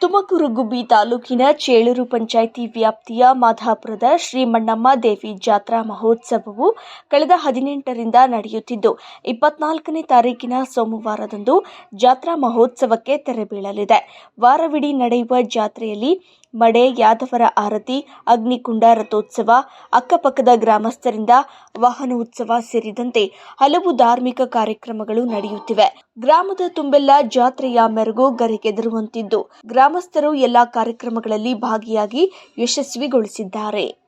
ತುಮಕೂರು ಗುಬ್ಬಿ ತಾಲೂಕಿನ ಚೇಳೂರು ಪಂಚಾಯಿತಿ ವ್ಯಾಪ್ತಿಯ ಮಾಧಾಪುರದ ಶ್ರೀ ಮಣ್ಣಮ್ಮ ದೇವಿ ಜಾತ್ರಾ ಮಹೋತ್ಸವವು ಕಳೆದ ಹದಿನೆಂಟರಿಂದ ನಡೆಯುತ್ತಿದ್ದು, ಇಪ್ಪತ್ನಾಲ್ಕನೇ ತಾರೀಕಿನ ಸೋಮವಾರದಂದು ಜಾತ್ರಾ ಮಹೋತ್ಸವಕ್ಕೆ ತೆರೆ ಬೀಳಲಿದೆ. ವಾರವಿಡೀ ನಡೆಯುವ ಜಾತ್ರೆಯಲ್ಲಿ ಮಡೆ ಯಾದವರ ಆರತಿ, ಅಗ್ನಿಕುಂಡ ರಥೋತ್ಸವ, ಅಕ್ಕಪಕ್ಕದ ಗ್ರಾಮಸ್ಥರಿಂದ ವಾಹನ ಉತ್ಸವ ಸೇರಿದಂತೆ ಹಲವು ಧಾರ್ಮಿಕ ಕಾರ್ಯಕ್ರಮಗಳು ನಡೆಯುತ್ತಿವೆ. ಗ್ರಾಮದ ತುಂಬೆಲ್ಲ ಜಾತ್ರೆಯ ಮೆರುಗು ಗರಿಗೆದರುವಂತಿದ್ದು. ಗ್ರಾಮಸ್ಥರು ಎಲ್ಲಾ ಕಾರ್ಯಕ್ರಮಗಳಲ್ಲಿ ಭಾಗಿಯಾಗಿ ಯಶಸ್ವಿಗೊಳಿಸಿದ್ದಾರೆ.